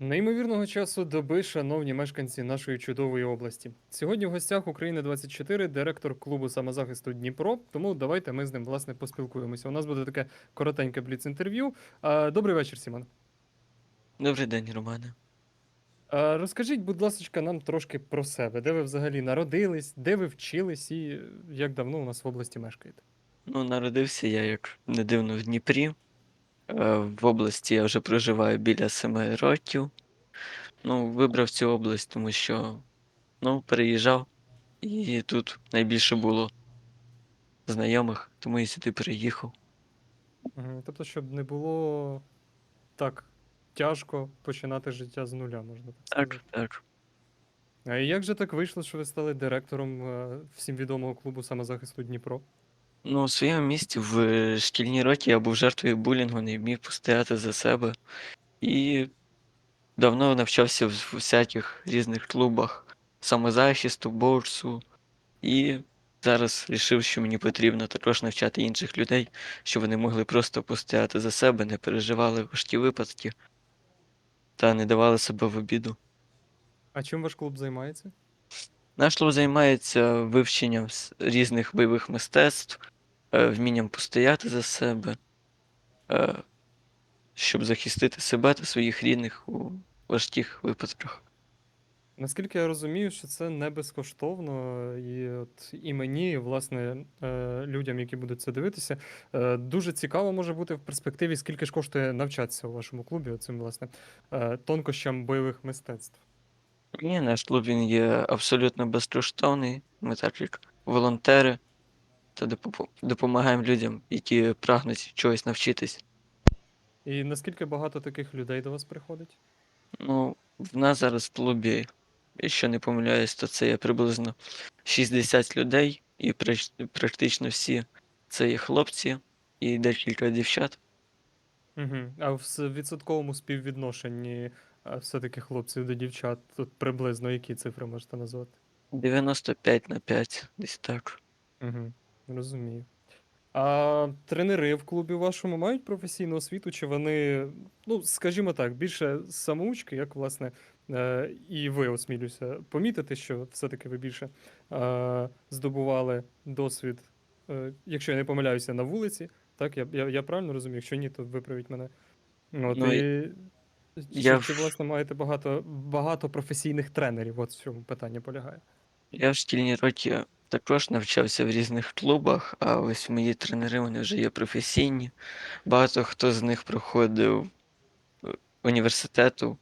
Неймовірного часу доби, шановні мешканці нашої чудової області. Сьогодні в гостях України 24 директор клубу самозахисту Дніпро. Тому давайте ми з ним власне поспілкуємося. У нас буде таке коротеньке бліц-інтерв'ю. Добрий вечір, Сімон. Добрий день, Романе. Розкажіть, будь ласка, нам трошки про себе, де ви взагалі народились, де ви вчились і як давно у нас в області мешкаєте? Ну, народився я, як не дивно, в Дніпрі. Е, В області я вже проживаю біля семи років. Ну, вибрав цю область, тому що ну, переїжджав, і тут найбільше було знайомих, тому і сюди переїхав. Мгм. Тобто, щоб не було так тяжко починати життя з нуля, можна так сказати. Так, так. А як же так вийшло, що ви стали директором е, всім відомого клубу самозахисту Дніпро? Ну, у своєму місті в шкільні роки я був жертвою булінгу, не вмів постояти за себе. І давно навчався в всяких різних клубах самозахисту, боксу. І зараз рішив, що мені потрібно також навчати інших людей, щоб вони могли просто постояти за себе, не переживали важкі випадки та не давали себе в обіду. А чим ваш клуб займається? Наш клуб займається вивченням с- різних бойових мистецтв, е, вмінням постояти за себе, е, щоб захистити себе та своїх рідних у важких випадках. Наскільки я розумію, що це не безкоштовно, і от і мені, і, власне, е, людям, які будуть це дивитися, е, дуже цікаво може бути в перспективі, скільки ж коштує навчатися у вашому клубі, оцим, власне, е, тонкощам бойових мистецтв. Ні, наш клуб він є абсолютно безкоштовний. Ми так як волонтери та допомагаємо людям, які прагнуть чогось навчитись. І наскільки багато таких людей до вас приходить? Ну, в нас зараз в клубі, якщо не помиляюсь, то це є приблизно 60 людей, і практично всі це є хлопці і декілька дівчат. Угу. А в відсотковому співвідношенні все-таки хлопців до дівчат тут приблизно які цифри можете назвати? 95 на 5, десь так. Угу. Розумію. А тренери в клубі вашому мають професійну освіту, чи вони, ну, скажімо так, більше самоучки, як, власне, е, і ви осмілюся помітити, що все-таки ви більше е, здобували досвід, е, якщо я не помиляюся, на вулиці. Так, я, я, я правильно розумію? Якщо ні, то виправіть мене. От, Ну, і... Я чи, власне, маєте багато, багато професійних тренерів? От в чому питання полягає. я в шкільні роки також навчався в різних клубах, а ось мої тренери вони вже є професійні. Багато хто з них проходив е, університету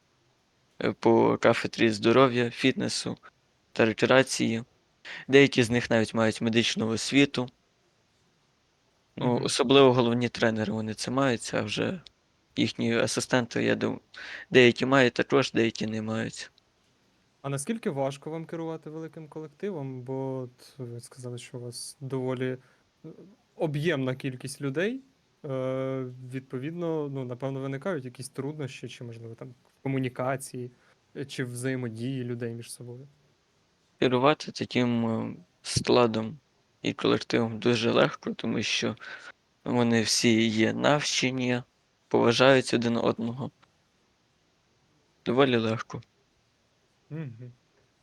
е, по кафедрі здоров'я, фітнесу та рекреації. Деякі з них навіть мають медичну освіту. Ну, Угу. особливо головні тренери вони це мають, а вже їхні асистенти, я думаю, деякі мають також, деякі не мають. А наскільки важко вам керувати великим колективом? Бо от ви сказали, що у вас доволі е, об'ємна кількість людей. Е, відповідно, ну, напевно, виникають якісь труднощі, чи, можливо, там в комунікації, чи взаємодії людей між собою. Керувати таким е, складом і колективом дуже легко, тому що вони всі є навчені, поважають один одного. Доволі легко.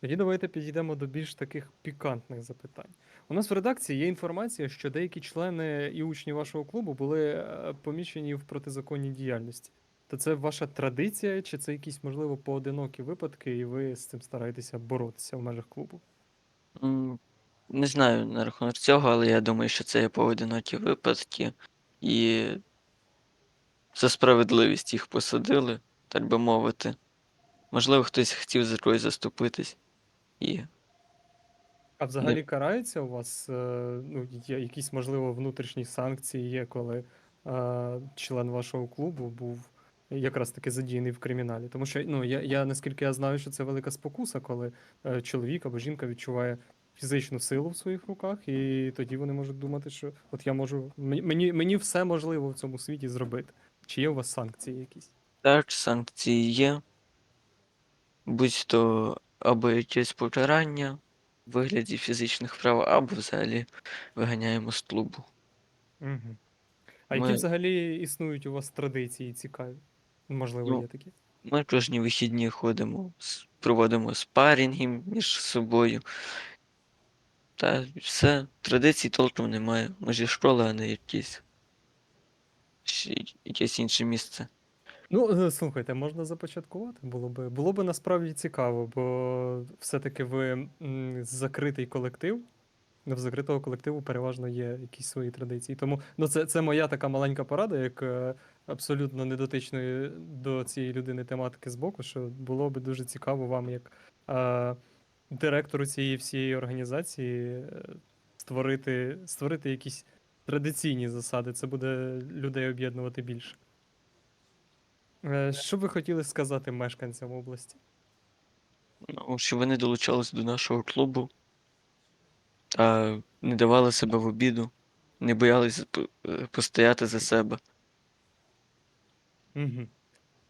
Тоді давайте підійдемо до більш таких пікантних запитань. У нас в редакції є інформація, що деякі члени і учні вашого клубу були е, помічені в протизаконній діяльності. То це ваша традиція, чи це якісь, можливо, поодинокі випадки, і ви з цим стараєтеся боротися в межах клубу? М, Не знаю на рахунок цього, але я думаю, що це є поодинокі випадки, і за справедливість їх посадили, так би мовити. Можливо, хтось хотів за когось заступитись і А не взагалі карається у вас, е, ну, є якісь, можливо, внутрішні санкції є, коли е, член вашого клубу був якраз таки задіяний в криміналі? Тому що, ну, я, я наскільки я знаю, що це велика спокуса, коли е, чоловік або жінка відчуває фізичну силу в своїх руках, і тоді вони можуть думати, що от я можу, мені, мені все можливо в цьому світі зробити. Чи є у вас санкції якісь? так, санкції є, будь-то або якесь покарання в вигляді фізичних прав, або взагалі виганяємо з клубу. Угу. А які Ми, взагалі існують у вас традиції цікаві? Можливо, ну, є такі? Ми кожні вихідні ходимо, с- проводимо спарринги між собою. Та все, традицій толком немає. Є школа, а не якісь, ще- якесь інше місце. Ну, е, слухайте, можна започаткувати. Було би, було би насправді цікаво, бо все-таки ви закритий колектив. В закритого колективу переважно є якісь свої традиції. Тому ну, це, це моя така маленька порада, як е, абсолютно недотичної до цієї людини тематики з боку, що було би дуже цікаво вам, як е, директору цієї всієї організації, е, створити, створити якісь традиційні засади. Це буде людей об'єднувати більше. Е, Що ви хотіли сказати мешканцям області? Ну, щоб вони долучались до нашого клубу та не давали себе в обіду, не боялися п- е, постояти за себе. Угу.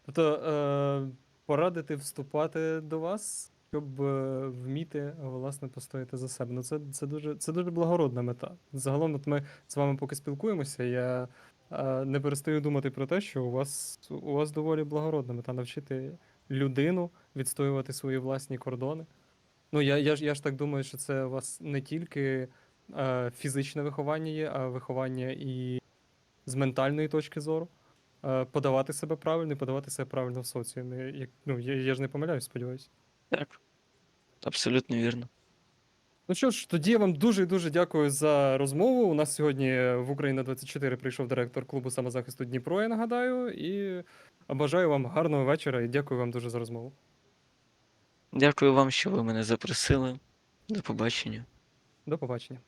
Тобто е, порадити вступати до вас, щоб е, вміти власне постояти за себе. Ну це, це, дуже, це дуже благородна мета. Загалом, от ми з вами поки спілкуємося, я не перестаю думати про те, що у вас, у вас доволі благородна мета навчити людину відстоювати свої власні кордони. Ну, я, я, ж, я ж так думаю, що це у вас не тільки е, фізичне виховання є, а виховання і з ментальної точки зору. Е, подавати себе правильно і подавати себе правильно в соціумі. Як, ну, я, я ж не помиляюсь, сподіваюся. Так, абсолютно вірно. Ну що ж, тоді я вам дуже і дуже дякую за розмову. У нас сьогодні в Україна 24 прийшов директор клубу самозахисту Дніпро, я нагадаю, і бажаю вам гарного вечора і дякую вам дуже за розмову. Дякую вам, що ви мене запросили. До побачення. До побачення.